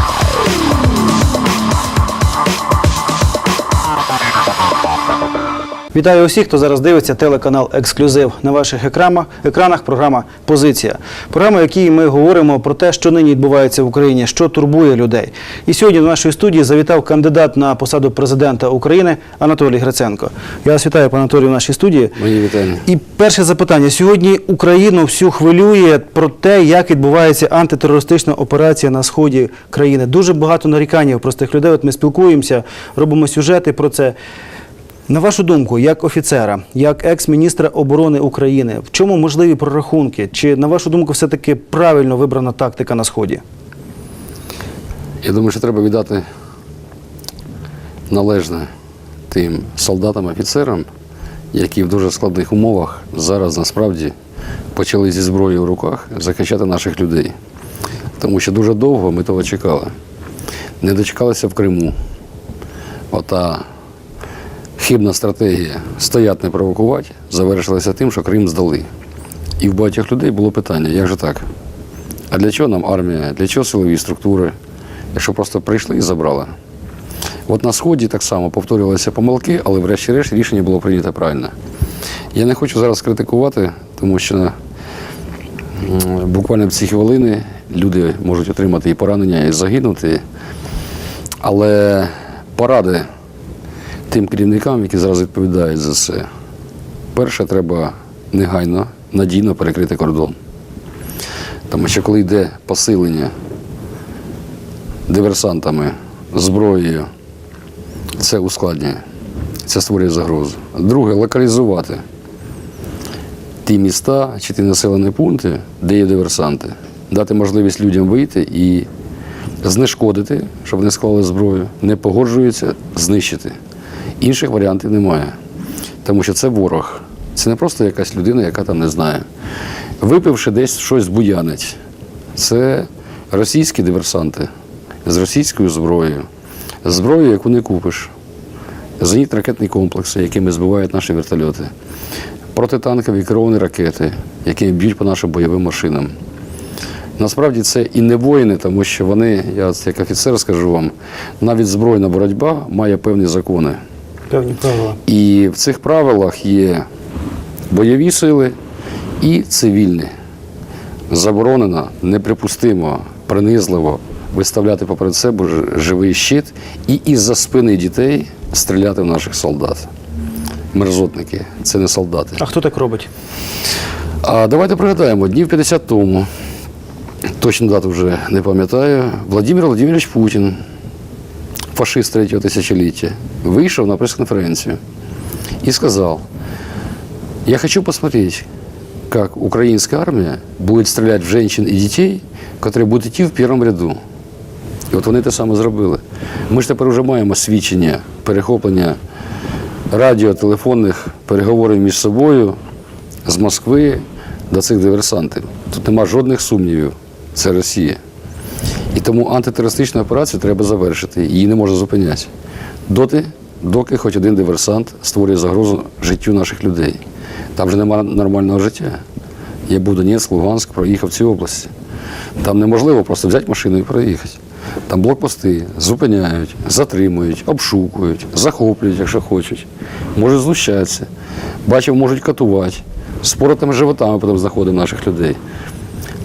now. Вітаю усіх, хто зараз дивиться телеканал Ексклюзив на ваших екранах. Екранах програма Позиція. Програма, в якій ми говоримо про те, що нині відбувається в Україні, що турбує людей. І сьогодні в нашій студії завітав кандидат на посаду президента України Анатолій Гриценко. Я вас вітаю, пане Анатолію, в нашій студії. Мої вітання. І перше запитання. Сьогодні Україну всю хвилює про те, як відбувається антитерористична операція на сході країни. Дуже багато нарікань простих людей. От ми спілкуємося, робимо сюжети про це. На вашу думку, як офіцера, як екс-міністра оборони України, в чому можливі прорахунки? Чи на вашу думку, все-таки правильно вибрана тактика на сході? Я думаю, що треба віддати належне тим солдатам, офіцерам, які в дуже складних умовах зараз насправді почали зі зброєю в руках захищати наших людей. Тому що дуже довго ми того чекали. Не дочекалися в Криму. Ота хибна стратегія стоять не провокувати завершилася тим, що Крим здали. І в багатьох людей було питання, як же так? А для чого нам армія, для чого силові структури, якщо просто прийшли і забрали? От на Сході так само повторювалися помилки, але врешті-решт рішення було прийнято правильно. Я не хочу зараз критикувати, тому що буквально в ці хвилини люди можуть отримати і поранення, і загинути. Але поради тим керівникам, які зараз відповідають за це, перше, треба негайно, надійно перекрити кордон. Тому що коли йде посилення диверсантами, зброєю, це ускладнює, це створює загрозу. Друге, локалізувати ті міста чи ті населені пункти, де є диверсанти, дати можливість людям вийти і знешкодити, щоб вони склали зброю, не погоджуються, знищити. Інших варіантів немає. Тому що це ворог. Це не просто якась людина, яка там не знає. Випивши десь щось буянить. Це російські диверсанти з російською зброєю, зброєю, яку не купиш. Зенітно-ракетні комплекси, якими збивають наші вертольоти, протитанкові керовані ракети, які б'ють по нашим бойовим машинам. Насправді це і не воїни, тому що вони, я як офіцер скажу вам, навіть збройна боротьба має певні закони. Певні правила. І в цих правилах є бойові сили і цивільні. Заборонено, неприпустимо, принизливо виставляти поперед себе живий щит і із-за спини дітей стріляти в наших солдат. Мерзотники, це не солдати. А хто так робить? А давайте пригадаємо, днів 50 тому, точну дату вже не пам'ятаю, Владимир Владимирович Путін, фашист третього тисячоліття, вийшов на прес-конференцію и сказал, я хочу посмотреть, как украинская армия будет стрелять в женщин и детей, которые будут идти в первом ряду. І от вони те саме зробили. Ми ж тепер вже маємо свідчення перехоплення радіо, телефонних переговорів між собою з Москви до цих диверсантів. Тут нема жодних сумнівів. Це Росія. І тому антитерористичну операцію треба завершити. Її не можна зупиняти. Доти, доки хоч один диверсант створює загрозу життю наших людей. Там вже немає нормального життя. Я був Донецьк, Луганськ, проїхав ці області. Там неможливо просто взяти машину і проїхати. Там блокпости зупиняють, затримують, обшукують, захоплюють, якщо хочуть, можуть знущатися. Бачив, можуть катувати, з поротими животами потім знаходимо наших людей.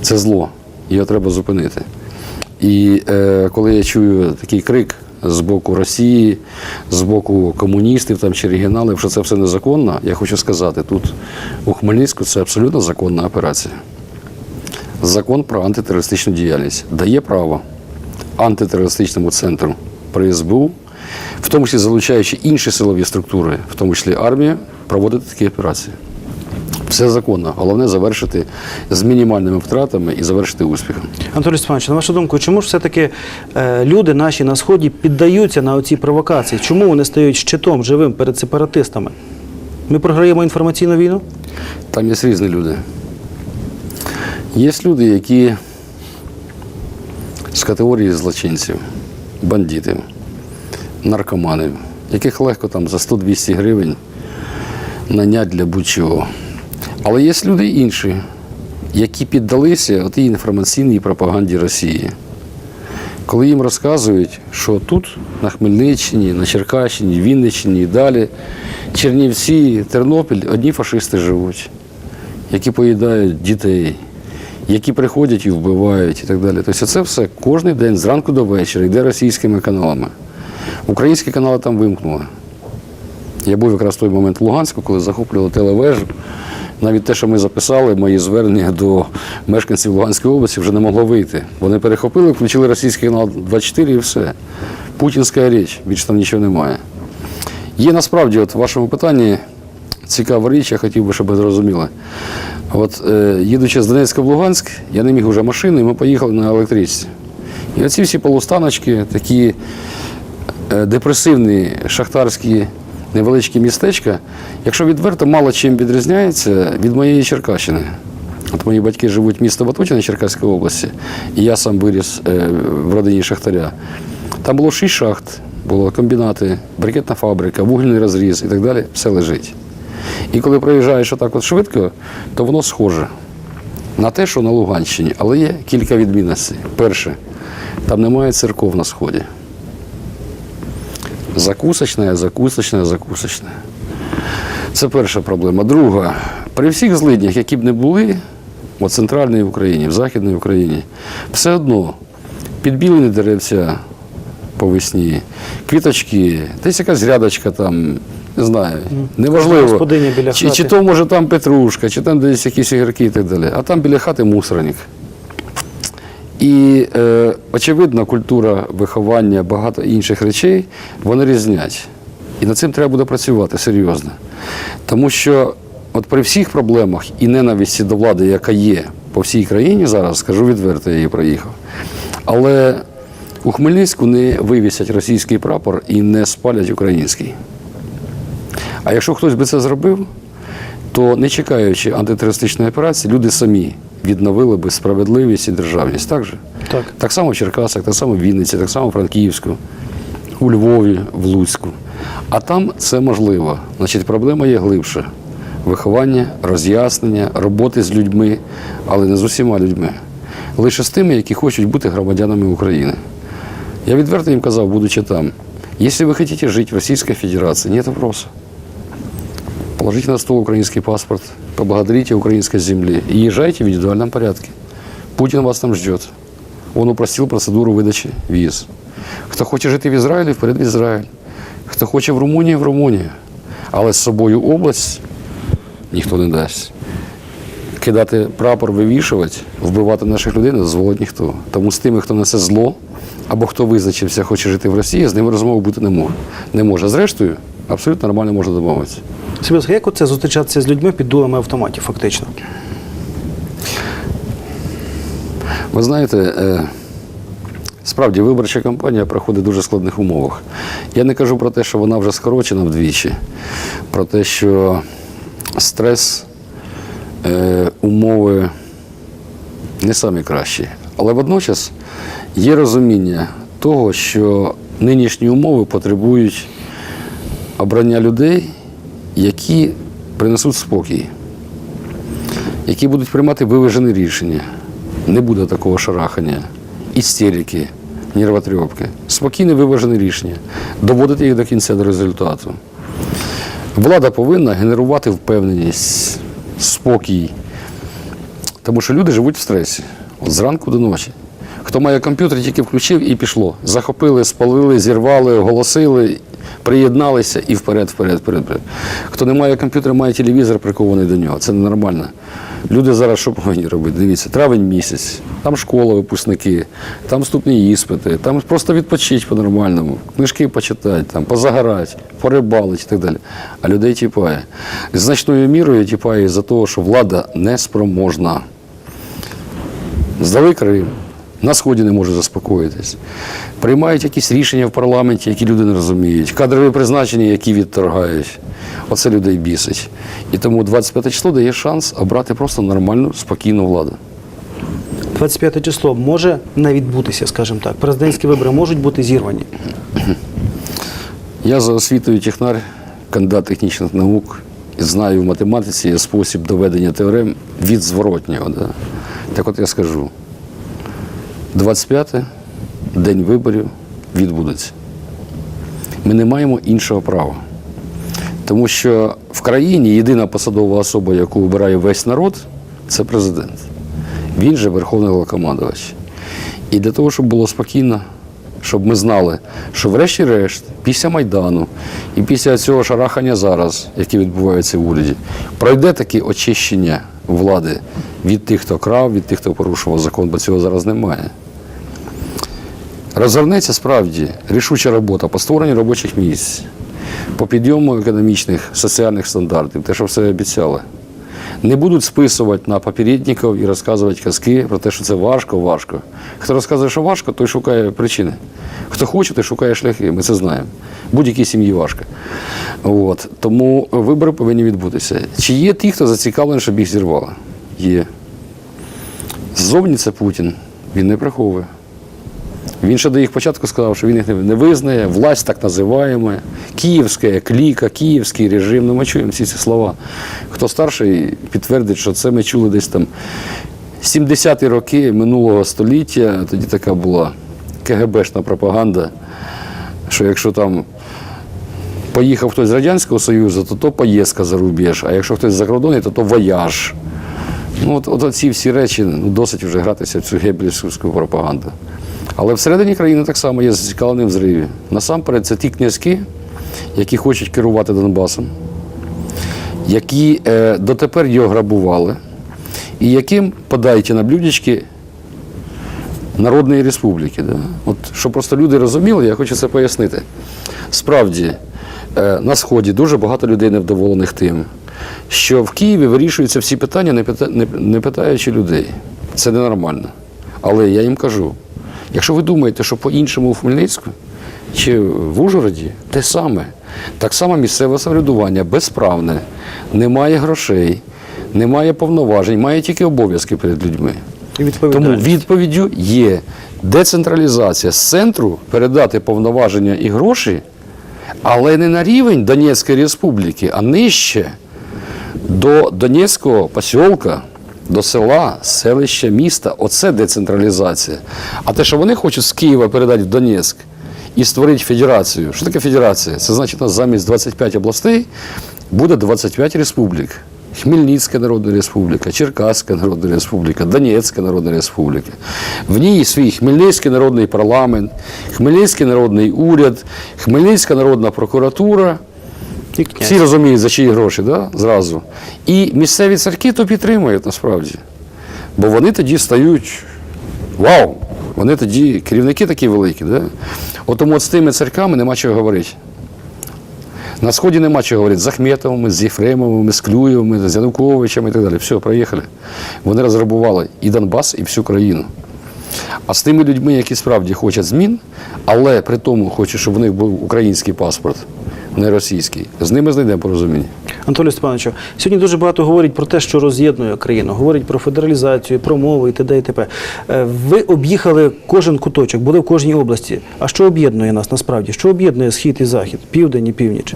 Це зло, його треба зупинити. І е, коли я чую такий крик з боку Росії, з боку комуністів там, чи регіоналів, що це все незаконно, я хочу сказати, тут у Хмельницьку це абсолютно законна операція. Закон про антитерористичну діяльність дає право антитерористичному центру при СБУ, в тому числі залучаючи інші силові структури, в тому числі армію, проводити такі операції. Все законно. Головне завершити з мінімальними втратами і завершити успіхом. Анатолій Степанович, на вашу думку, чому ж все-таки е, люди наші на сході піддаються на оці провокації? Чому вони стають щитом живим перед сепаратистами? Ми програємо інформаційну війну? Там є різні люди. Є люди, які з категорії злочинців, бандитів, наркоманів, яких легко там за 100-200 гривень нанять для будь-чого. Але є люди інші, які піддалися отій інформаційній пропаганді Росії. коли їм розказують, що тут, на Хмельниччині, на Черкащині, Вінниччині і далі, Чернівці, Тернопіль, одні фашисти живуть, які поїдають дітей, які приходять і вбивають і так далі. Тобто це все кожен день зранку до вечора йде російськими каналами. Українські канали там вимкнули. Я був якраз в той момент в Луганську, коли захоплювали телевежу. Навіть те, що ми записали, мої звернення до мешканців Луганської області вже не могло вийти. Вони перехопили, включили російський канал 24 і все. Путінська річ, більше там нічого немає. Є насправді, от в вашому питанні цікава річ, я хотів би, щоб ви зрозуміли. От е, їдучи з Донецька в Луганськ, я не міг вже машини, ми поїхали на електричці. І оці всі полустаночки, такі е, депресивні шахтарські невеличкі містечка, якщо відверто мало чим відрізняється від моєї Черкащини. От мої батьки живуть в місто Батутіна Черкаської області, і я сам виріс е, в родині Шахтаря. Там було шість шахт, було комбінати, брикетна фабрика, вугільний розріз і так далі. Все лежить. І коли проїжджаєш отак от швидко, то воно схоже на те, що на Луганщині, але є кілька відмінностей. Перше, там немає церков на сході. Закусочна, закусочна, закусочна. Це перша проблема. Друга, при всіх злиднях, які б не були, в центральній Україні, в Західній Україні, все одно підбілені деревця по весні, квіточки, десь якась рядочка там, не знаю, неважливо. Біля чи, чи то може там петрушка, чи там десь якісь ігорки і так далі. А там біля хати мусорник. І е, очевидно, культура виховання, багато інших речей, вони різнять. І над цим треба буде працювати серйозно. Тому що от при всіх проблемах і ненависті до влади, яка є по всій країні зараз, скажу відверто, я її проїхав. Але у Хмельницьку не вивісять російський прапор і не спалять український. А якщо хтось би це зробив, то не чекаючи антитерористичної операції, люди самі відновили би справедливість і державність. Так же? Так. Так само в Черкасах, так само в Вінниці, так само в Франківську, у Львові, в Луцьку. А там це можливо. Значить, проблема є глибша. Виховання, роз'яснення, роботи з людьми, але не з усіма людьми. Лише з тими, які хочуть бути громадянами України. Я відверто їм казав, будучи там, якщо ви хочете жити в Російській Федерації, нет вопроса. Положите на стол украинский паспорт, поблагодарите украинской земле и езжайте в индивидуальном порядке. Путин вас там ждет. Он упростил процедуру видачі віз. Хто хоче жити в Ізраїлі, вперед в Ізраїль. Хто хоче в Румунії, в Румунію. Але з собою область ніхто не дасть. Кидати прапор, вивішувати, вбивати наших людей не дозволить ніхто. Тому з тими, хто несе зло, або хто визначився, хоче жити в Росії, з ними розмови бути не може. Не може. Зрештою, абсолютно нормально можна домовитися. Сибірська, як оце зустрічатися з людьми під дулами автоматів, фактично? Ви знаєте, е, справді виборча кампанія проходить в дуже складних умовах. Я не кажу про те, що вона вже скорочена вдвічі, про те, що стрес, е, умови не самі кращі. Але водночас є розуміння того, що нинішні умови потребують обрання людей, які принесуть спокій які будуть приймати виважені рішення. Не буде такого шарахання, істерики, нервотрепки. Спокійне виважені рішення, доводити їх до кінця до результату. Влада повинна генерувати впевненість, спокій. Тому що люди живуть в стресі от зранку до ночі. Хто має комп'ютер, тільки включив і пішло. Захопили, спалили, зірвали, оголосили, приєдналися і вперед, вперед, вперед, вперед. Хто не має комп'ютера, має телевізор прикований до нього. Це ненормально. Люди зараз що повинні робити? Дивіться, травень місяць, там школа, випускники, там вступні іспити, там просто відпочити по-нормальному, книжки почитати, там, позагорати, порибалити і так далі. А людей тіпає. Значною мірою тіпає за того, що влада неспроможна. Здали Крим, на Сході не може заспокоїтись. Приймають якісь рішення в парламенті, які люди не розуміють. Кадрові призначення, які відторгають. Оце людей бісить. І тому 25 число дає шанс обрати просто нормальну, спокійну владу. 25 число може не відбутися, скажімо так. Президентські вибори можуть бути зірвані. Я за освітою технар, кандидат технічних наук, знаю в математиці спосіб доведення теорем від зворотнього. Да? Так от я скажу. 25 день виборів відбудеться. Ми не маємо іншого права. Тому що в країні єдина посадова особа, яку обирає весь народ, це президент. Він же верховний головнокомандувач. І для того, щоб було спокійно, щоб ми знали, що врешті-решт, після Майдану і після цього шарахання зараз, яке відбувається в уряді, пройде таке очищення влади від тих, хто крав, від тих, хто порушував закон, бо цього зараз немає. Розгорнеться справді рішуча робота по створенню робочих місць, по підйому економічних, соціальних стандартів, те, що все обіцяли. Не будуть списувати на попередників і розказувати казки про те, що це важко, важко. Хто розказує, що важко, той шукає причини. Хто хоче, той шукає шляхи. Ми це знаємо. Будь-якій сім'ї важко. От. Тому вибори повинні відбутися. Чи є ті, хто зацікавлений, щоб їх зірвало? Є. Ззовні це Путін. Він не приховує. Він ще до їх початку сказав, що він їх не- визнає, власть так називаємо, київська кліка, київський режим. Ну, ми чуємо всі ці слова. Хто старший підтвердить, що це ми чули десь там 70-ті роки минулого століття, тоді така була КГБшна пропаганда, що якщо там поїхав хтось з Радянського Союзу, то то поїздка за рубеж, а якщо хтось за кордону, то то вояж. Ну, от, от ці всі речі ну, досить вже гратися в цю гебельську пропаганду. Але всередині країни так само є зацікавлені в зриві. Насамперед, це ті князьки, які хочуть керувати Донбасом, які е, дотепер його грабували, і яким подайте на блюдечки Народної Республіки. Да? От, щоб просто люди розуміли, я хочу це пояснити. Справді, е, на Сході дуже багато людей невдоволених тим, що в Києві вирішуються всі питання, не, пита, не, не питаючи людей. Це ненормально. Але я їм кажу: якщо ви думаєте, що по-іншому в Хмельницьку чи в Ужгороді те саме, так само місцеве самоврядування безправне, немає грошей, немає повноважень, має тільки обов'язки перед людьми. Тому відповіддю є децентралізація з центру передати повноваження і гроші, але не на рівень Донецької республіки, а нижче до Донецького посілка, до села, селища, міста. Оце децентралізація. А те, що вони хочуть з Києва передати в Донецьк і створити федерацію. Що таке федерація? Це значить, у нас замість 25 областей буде 25 республік. Хмельницька Народна Республіка, Черкаська Народна Республіка, Донецька Народна Республіка. В ній свій Хмельницький народний парламент, Хмельницький народний уряд, Хмельницька народна прокуратура. І князь. Всі розуміють, за чиї гроші, да? зразу. І місцеві церкви то підтримують насправді. Бо вони тоді стають вау! Вони тоді керівники такі великі. Да? От тому от з тими церквами нема чого говорити. На Сході нема чого говорити з Ахметовими, з Єфремовими, з Клюєвими, з Януковичем і так далі. Все, проїхали. Вони розграбували і Донбас, і всю країну. А з тими людьми, які справді хочуть змін, але при тому хочуть, щоб у них був український паспорт, не російський, з ними знайдемо порозуміння. Анатолій Степановичу, сьогодні дуже багато говорять про те, що роз'єднує країну. Говорять про федералізацію, про мову і т.д. і т.п. Е, Ви об'їхали кожен куточок, були в кожній області. А що об'єднує нас насправді? Що об'єднує схід і захід, південь і північ?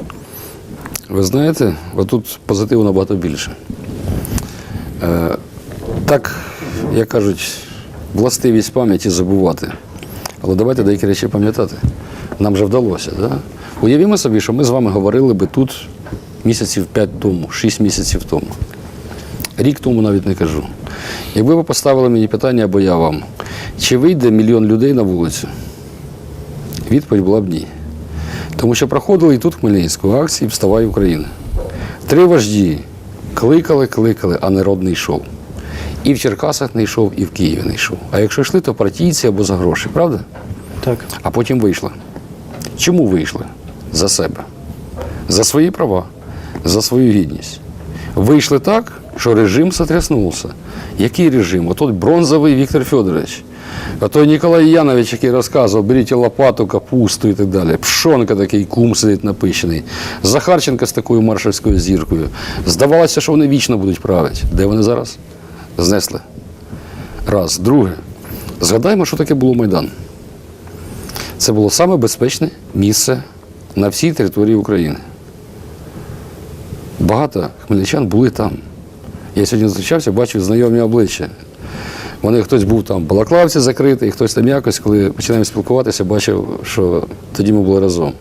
Ви знаєте, отут позитиву набагато більше. Е, так, як кажуть, властивість пам'яті забувати. Але давайте деякі речі пам'ятати. Нам же вдалося. Да? Уявімо собі, що ми з вами говорили би тут місяців 5 тому, 6 місяців тому. Рік тому навіть не кажу. Якби ви поставили мені питання або я вам, чи вийде мільйон людей на вулицю? Відповідь була б ні. Тому що проходили і тут Хмельницьку акції Вставай Україна. Три вожді кликали, кликали, а народ не йшов. І в Черкасах не йшов, і в Києві не йшов. А якщо йшли, то партійці або за гроші, правда? Так. А потім вийшли. Чому вийшли? За себе. За свої права, за свою гідність. Вийшли так, що режим сотряснувся. Який режим? Отут бронзовий Віктор Федорович. А той Ніколай Янович, який розказував, беріть лопату, капусту і так далі. Пшонка такий кум сидить напищений. Захарченко з такою маршальською зіркою. Здавалося, що вони вічно будуть правити. Де вони зараз? Знесли. Раз. Друге. Згадаймо, що таке було Майдан. Це було саме безпечне місце на всій території України. Багато хмельничан були там. Я сьогодні зустрічався, бачив знайомі обличчя. Вони хтось був там в балаклавці закритий, хтось там якось, коли починаємо спілкуватися, бачив, що тоді ми були разом.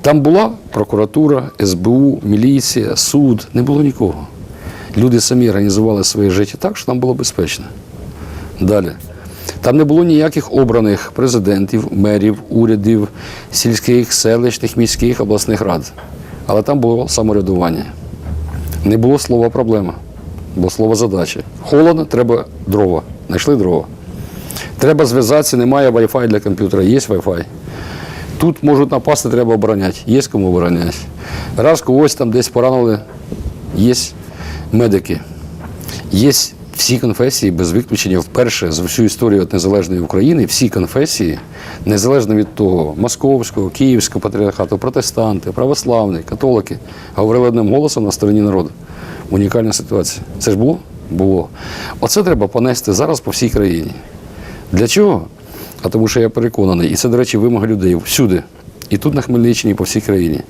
Там була прокуратура, СБУ, міліція, суд, не було нікого. Люди самі організували своє життя так, що там було безпечно. Далі. Там не було ніяких обраних президентів, мерів, урядів, сільських, селищних, міських, обласних рад. Але там було самоврядування. Не було слова проблема, було слово задача. Холодно, треба дрова. Знайшли дрова. Треба зв'язатися, немає Wi-Fi для комп'ютера, є Wi-Fi. Тут можуть напасти, треба обороняти. Є кому обороняти. Раз когось там десь поранили, є медики. Є всі конфесії без виключення вперше за всю історію от незалежної України, всі конфесії, незалежно від того, московського, київського патріархату, протестанти, православні, католики, говорили одним голосом на стороні народу. Унікальна ситуація. Це ж було? Було. Оце треба понести зараз по всій країні. Для чого? А тому що я переконаний, і це, до речі, вимога людей всюди, і тут на Хмельниччині, і по всій країні.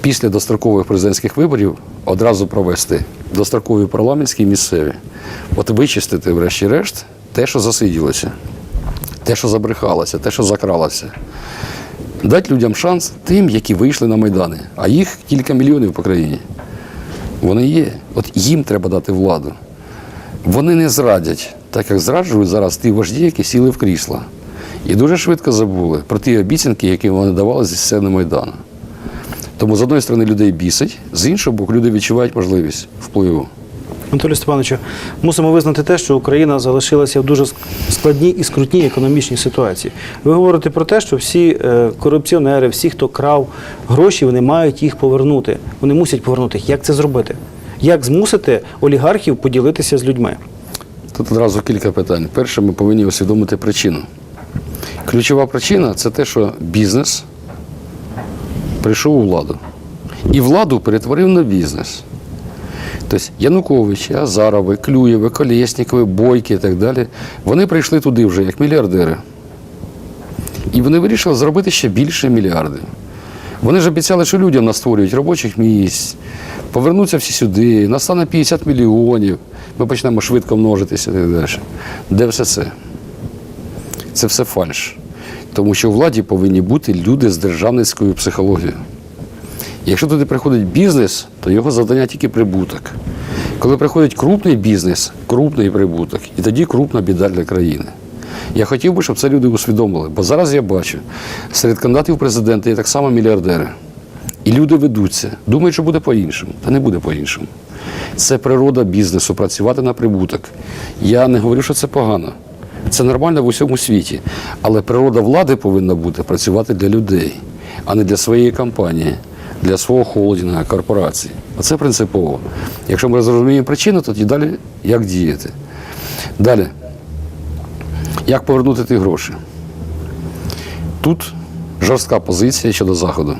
Після дострокових президентських виборів одразу провести дострокові парламентські і місцеві. От вичистити, врешті-решт, те, що засиділося, те, що забрехалося, те, що закралося. Дати людям шанс тим, які вийшли на Майдани, а їх кілька мільйонів по країні. Вони є. От їм треба дати владу. Вони не зрадять, так як зраджують зараз ті вожді, які сіли в крісла. І дуже швидко забули про ті обіцянки, які вони давали зі сцени Майдану. Тому з одної сторони людей бісить, з іншого боку, люди відчувають можливість впливу. Анатолію Степановичу, мусимо визнати те, що Україна залишилася в дуже складній і скрутній економічній ситуації. Ви говорите про те, що всі е, корупціонери, всі, хто крав гроші, вони мають їх повернути. Вони мусять повернути. їх. Як це зробити? Як змусити олігархів поділитися з людьми? Тут одразу кілька питань. Перше, ми повинні усвідомити причину. Ключова причина це те, що бізнес прийшов у владу. І владу перетворив на бізнес. Тобто Янукович, Азарови, Клюєви, Колєснікови, Бойки і так далі, вони прийшли туди вже як мільярдери. І вони вирішили зробити ще більше мільярдів. Вони ж обіцяли, що людям настворюють робочих місць, повернуться всі сюди, настане 50 мільйонів, ми почнемо швидко множитися і так далі. Де все це? Це все фальш. Тому що у владі повинні бути люди з державницькою психологією. Якщо туди приходить бізнес, то його завдання тільки прибуток. Коли приходить крупний бізнес, крупний прибуток, і тоді крупна біда для країни. Я хотів би, щоб це люди усвідомили, бо зараз я бачу, серед кандидатів в президенти є так само мільярдери. І люди ведуться, думають, що буде по-іншому. Та не буде по-іншому. Це природа бізнесу, працювати на прибуток. Я не говорю, що це погано. Це нормально в усьому світі. Але природа влади повинна бути працювати для людей, а не для своєї компанії, для свого холдинга, корпорації. Оце принципово. Якщо ми зрозуміємо причину, тоді далі як діяти. Далі. Як повернути ті гроші? Тут жорстка позиція щодо Заходу.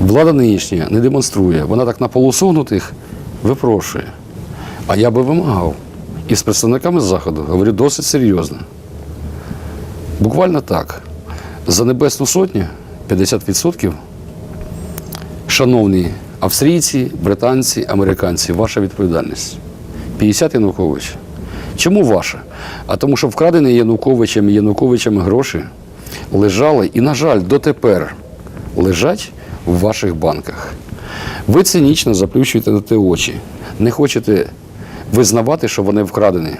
Влада нинішня не демонструє. Вона так на полусогнутих випрошує. А я би вимагав. І з представниками Заходу говорю досить серйозно. Буквально так. За Небесну сотню 50% шановні австрійці, британці, американці, ваша відповідальність. 50 Янукович. Чому ваша? А тому, що вкрадені Януковичем і Януковичем гроші лежали і, на жаль, дотепер лежать в ваших банках. Ви цинічно заплющуєте на те очі. Не хочете визнавати, що вони вкрадені.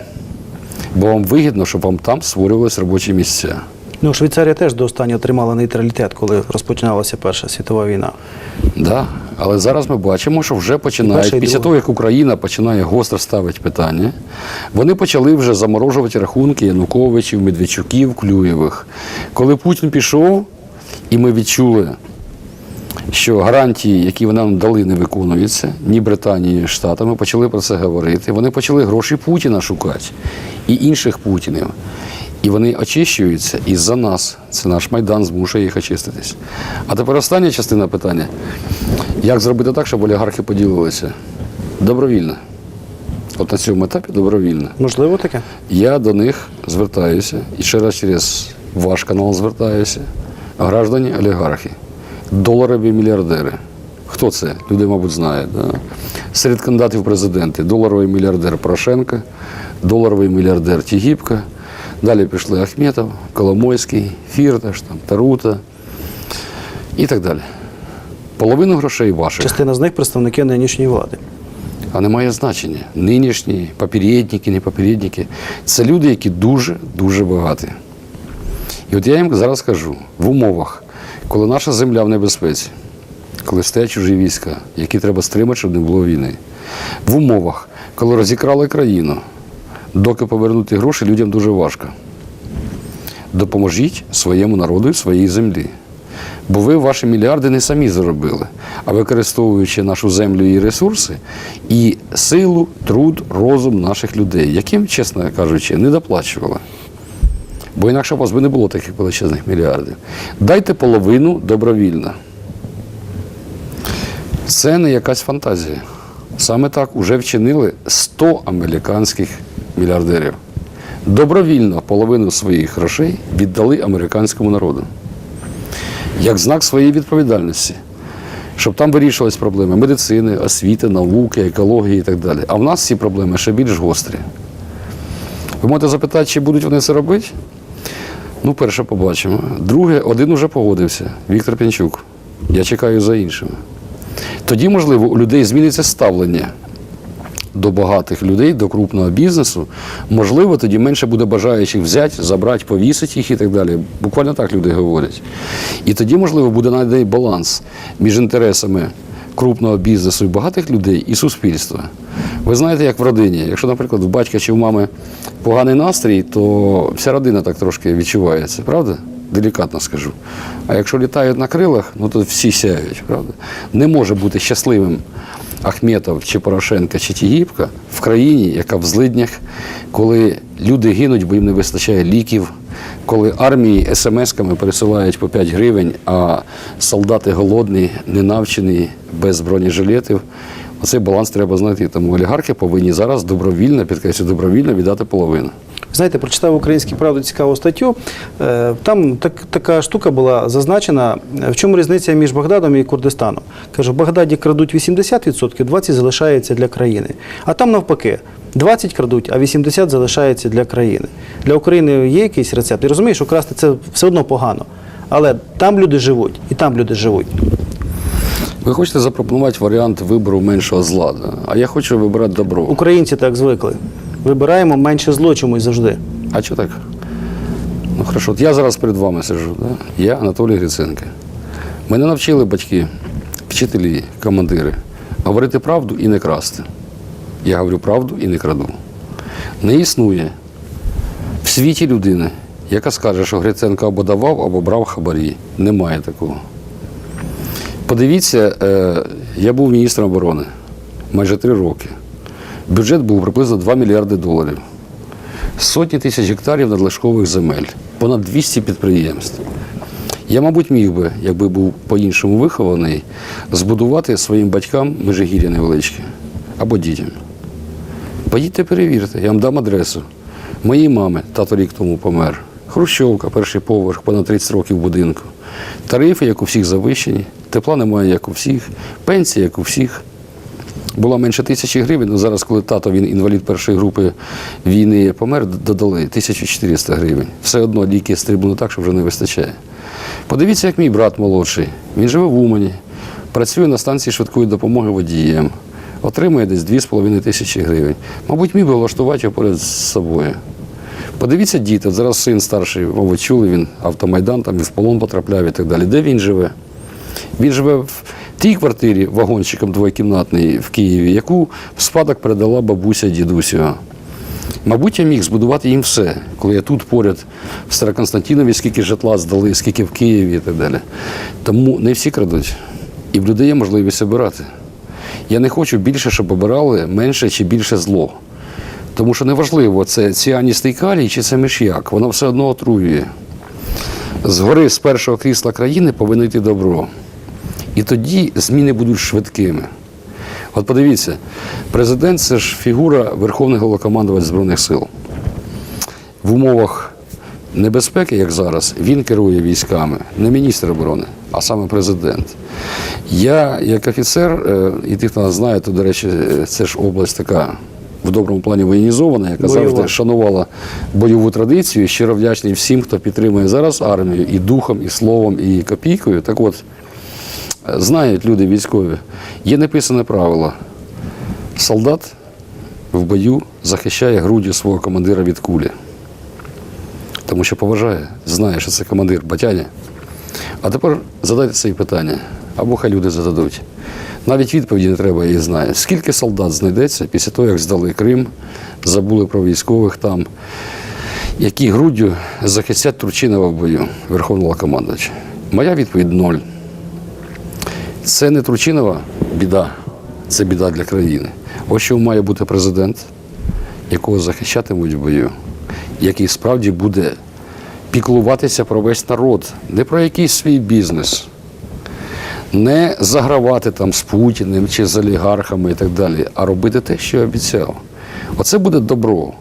Бо вам вигідно, щоб вам там створювалися робочі місця. Ну, Швейцарія теж до останнього тримала нейтралітет, коли розпочиналася Перша світова війна. Да. Але зараз ми бачимо, що вже починають, після того, як Україна починає гостро ставити питання, вони почали вже заморожувати рахунки Януковичів, Медведчуків, Клюєвих. Коли Путін пішов, і ми відчули, що гарантії, які вони нам дали, не виконуються, ні Британією, ні Штатами, почали про це говорити. Вони почали гроші Путіна шукати і інших Путінів. І вони очищуються із-за нас. Це наш Майдан змушує їх очиститись. А тепер остання частина питання. Як зробити так, щоб олігархи поділилися? Добровільно. От на цьому етапі добровільно. Можливо таке? Я до них звертаюся і ще раз через ваш канал звертаюся. Граждані олігархи, доларові мільярдери. Хто це? Люди, мабуть, знають. Да? Серед кандидатів в президенти доларовий мільярдер Порошенко, доларовий мільярдер Тігіпка. Далі пішли Ахметов, Коломойський, Фірташ, там, Тарута і так далі. Половину грошей ваших. Частина з них представники нинішньої влади. А немає значення. Нинішні, попередники, не попередники. Це люди, які дуже, дуже багаті. І от я їм зараз кажу, в умовах, коли наша земля в небезпеці, коли стоять чужі війська, які треба стримати, щоб не було війни, в умовах, коли розікрали країну, доки повернути гроші людям дуже важко. Допоможіть своєму народу і своїй землі. Бо ви ваші мільярди не самі заробили, а використовуючи нашу землю і ресурси, і силу, труд, розум наших людей, яким, чесно кажучи, не доплачували. Бо інакше у вас би не було таких величезних мільярдів. Дайте половину добровільно. Це не якась фантазія. Саме так уже вчинили 100 американських мільярдерів. Добровільно половину своїх грошей віддали американському народу. Як знак своєї відповідальності, щоб там вирішувались проблеми медицини, освіти, науки, екології і так далі. А в нас ці проблеми ще більш гострі. Ви можете запитати, чи будуть вони це робити? Ну, перше побачимо. Друге, один уже погодився Віктор Пінчук. Я чекаю за іншими. Тоді, можливо, у людей зміниться ставлення до багатих людей, до крупного бізнесу. Можливо, тоді менше буде бажаючих взяти, забрати, повісити їх і так далі. Буквально так люди говорять. І тоді, можливо, буде знайдений баланс між інтересами крупного бізнесу і багатих людей і суспільства. Ви знаєте, як в родині, якщо, наприклад, в батька чи в мами поганий настрій, то вся родина так трошки відчувається, правда? Делікатно скажу. А якщо літають на крилах, ну то всі сяють, правда? Не може бути щасливим Ахметов чи Порошенка чи Тігіпка в країні, яка в злиднях, коли люди гинуть, бо їм не вистачає ліків, коли армії смс-ками пересилають по 5 гривень, а солдати голодні, ненавчені, без бронежилетів. Оцей баланс треба знайти. Тому олігархи повинні зараз добровільно, підкреслю, добровільно віддати половину. Знаєте, прочитав українській правду цікаву статтю. Е, Там так, така штука була зазначена, в чому різниця між Багдадом і Курдистаном. Каже, в Багдаді крадуть 80%, 20% залишається для країни. А там навпаки, 20 крадуть, а 80 залишається для країни. Для України є якийсь рецепт. Ти розумієш, що це все одно погано. Але там люди живуть, і там люди живуть. Ви хочете запропонувати варіант вибору меншого зла, а я хочу вибирати добро. Українці так звикли. Вибираємо менше зло чомусь завжди. А що так? Ну хорошо, от я зараз перед вами сиджу. Да? Я Анатолій Гриценко. Мене навчили батьки, вчителі, командири говорити правду і не красти. Я говорю правду і не краду. Не існує в світі людини, яка скаже, що Гриценко або давав, або брав хабарі. Немає такого. Подивіться, е, я був міністром оборони майже три роки. Бюджет був приблизно 2 мільярди доларів. Сотні тисяч гектарів надлишкових земель, понад 200 підприємств. Я, мабуть, міг би, якби був по-іншому вихований, збудувати своїм батькам межигір'я невеличке або дітям. Поїдьте перевірте, я вам дам адресу. Моїй мами, тато рік тому помер. Хрущовка, перший поверх, понад 30 років будинку. Тарифи, як у всіх, завищені, тепла немає, як у всіх, пенсія, як у всіх. Була менше тисячі гривень, зараз, коли тато він інвалід першої групи війни помер, додали 1400 гривень. Все одно ліки стрибнули так, що вже не вистачає. Подивіться, як мій брат молодший. Він живе в Умані, працює на станції швидкої допомоги водієм, отримує десь 2,5 тисячі гривень. Мабуть, міг би влаштувати його поряд з собою. Подивіться, діти, зараз син старший, мабуть, чули, він автомайдан, там і в полон потрапляв і так далі. Де він живе? Він живе в тій квартирі вагончиком двокімнатній в Києві, яку в спадок передала бабуся дідусю. Мабуть, я міг збудувати їм все, коли я тут поряд в Староконстантинові, скільки житла здали, скільки в Києві і так далі. Тому не всі крадуть. І в людей є можливість обирати. Я не хочу більше, щоб обирали менше чи більше зло. Тому що неважливо, це ціаністий калій чи це миш'як, воно все одно отруює. Згори з першого крісла країни повинно йти добро. І тоді зміни будуть швидкими. От подивіться, президент це ж фігура Верховний Головнокомандувач Збройних сил. В умовах небезпеки, як зараз, він керує військами, не міністр оборони, а саме президент. Я, як офіцер, е, і тих, хто нас знає, то, до речі, е, це ж область така в доброму плані воєнізована, яка Бойова. завжди шанувала бойову традицію. І Щиро вдячний всім, хто підтримує зараз армію і духом, і словом, і копійкою. Так от, знають люди військові, є неписане правило. Солдат в бою захищає груддю свого командира від кулі. Тому що поважає, знає, що це командир батяні. А тепер задайте собі питання, або хай люди зададуть. Навіть відповіді не треба її знає. Скільки солдат знайдеться після того, як здали Крим, забули про військових там, які груддю захистять Турчинова в бою, Верховного командувача? Моя відповідь ноль. Це не Турчинова біда, це біда для країни. Ось що має бути президент, якого захищатимуть в бою, який справді буде піклуватися про весь народ, не про якийсь свій бізнес, не загравати там з Путіним чи з олігархами і так далі, а робити те, що обіцяв. Оце буде добро.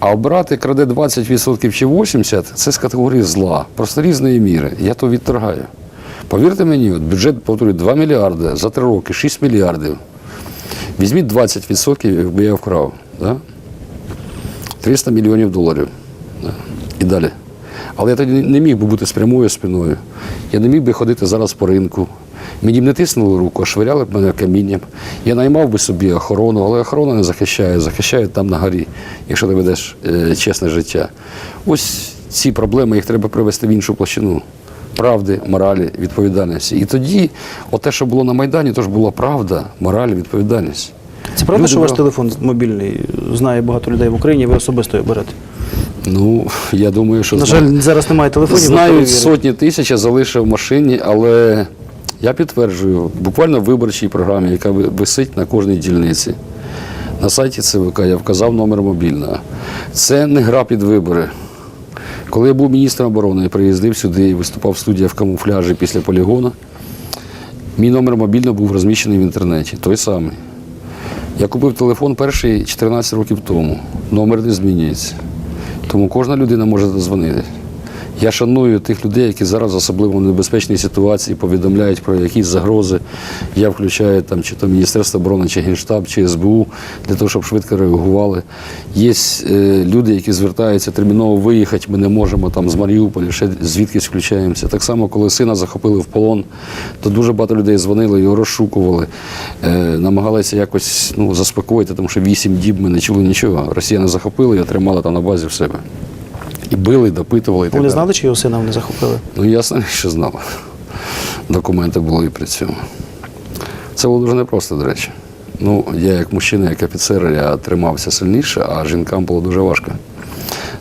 А обрати краде 20% чи 80% це з категорії зла, просто різної міри. Я то відторгаю. Повірте мені, от бюджет повторюю 2 мільярди за 3 роки, 6 мільярдів. Візьміть 20%, якби я вкрав. Да? 300 мільйонів доларів. Да? І далі. Але я тоді не міг би бути з прямою спиною. Я не міг би ходити зараз по ринку. Мені б не тиснули руку, а швиряли б мене камінням. Я наймав би собі охорону, але охорона не захищає, захищає там на горі, якщо ти ведеш е, чесне життя. Ось ці проблеми їх треба привести в іншу площину. Правди, моралі, відповідальності. І тоді, оте, що було на Майдані, то ж була правда, мораль, відповідальність. Це правда, Люди що ваш телефон мобільний знає багато людей в Україні, ви особисто його берете? Ну, я думаю, що На жаль, зараз немає телефонів. знають сотні тисяч, я залишив в машині, але я підтверджую, буквально в виборчій програмі, яка висить на кожній дільниці. На сайті ЦВК я вказав номер мобільного. Це не гра під вибори. Коли я був міністром оборони і приїздив сюди і виступав в студії в камуфляжі після полігону, мій номер мобільного був розміщений в інтернеті, той самий. Я купив телефон перший 14 років тому. Номер не змінюється. Тому кожна людина може дозвонити. Я шаную тих людей, які зараз особливо в небезпечній ситуації повідомляють про якісь загрози. Я включаю там чи то Міністерство оборони, чи Генштаб, чи СБУ для того, щоб швидко реагували. Є е, люди, які звертаються терміново виїхати. Ми не можемо там з Маріуполя, ще звідкись включаємося. Так само, коли сина захопили в полон, то дуже багато людей дзвонили, його розшукували, е, намагалися якось ну, заспокоїти, тому що вісім діб ми не чули нічого. Росіяни захопили і отримали там на базі в себе. І били, і допитували. І так Вони далі. знали, чи його сина вони захопили? Ну, ясно, що знали. Документи були і при цьому. Це було дуже непросто, до речі. Ну, я як мужчина, як офіцер, я тримався сильніше, а жінкам було дуже важко.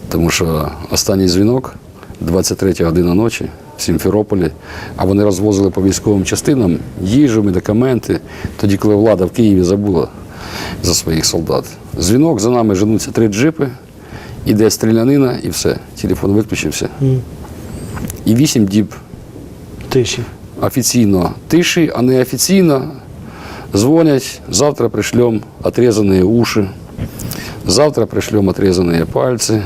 Тому що останній дзвінок, 23 година ночі в Сімферополі, а вони розвозили по військовим частинам їжу, медикаменти, тоді, коли влада в Києві забула за своїх солдат. Дзвінок, за нами женуться три джипи, іде стрілянина і все. Телефон виключився. І вісім діб Тиші. офіційно тиші, а не офіційно дзвонять, завтра пришлем отрезанные уши, завтра пришлем отрезанные пальцы.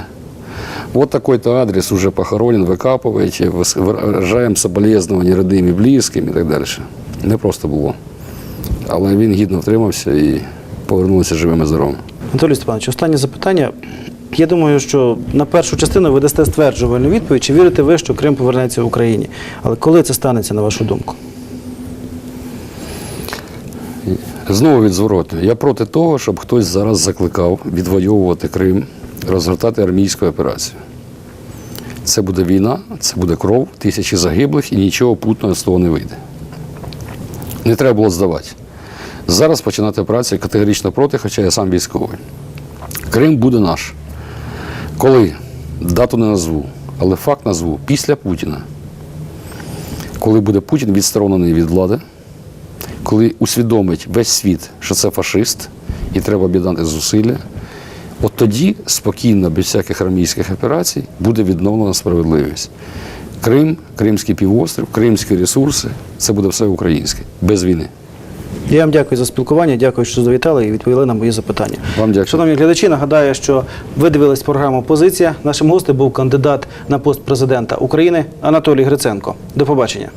Вот такой-то адрес уже похоронен, викапуєте, вис- виражаємо соболезновання родним і близьким і так далі. Не просто було. Але він гідно втримався і повернувся живим і здоровим. Анатолій Степанович, останнє запитання. Я думаю, що на першу частину ви дасте стверджувальну відповідь, чи вірите ви, що Крим повернеться Україні. Але коли це станеться, на вашу думку? Знову від зворотнього. Я проти того, щоб хтось зараз закликав відвоювати Крим, розгортати армійську операцію. Це буде війна, це буде кров, тисячі загиблих і нічого путного з того не вийде. Не треба було здавати. Зараз починати операцію категорично проти, хоча я сам військовий. Крим буде наш. Коли? Дату не назву, але факт назву після Путіна. Коли буде Путін відсторонений від влади, коли усвідомить весь світ, що це фашист, і треба об'єднати зусилля, от тоді спокійно, без всяких армійських операцій, буде відновлена справедливість. Крим, Кримський півострів, кримські ресурси це буде все українське, без війни. Я вам дякую за спілкування, дякую, що завітали і відповіли на мої запитання. Вам дякую. Шановні глядачі, нагадаю, що ви дивились програму Позиція. Нашим гостем був кандидат на пост президента України Анатолій Гриценко. До побачення.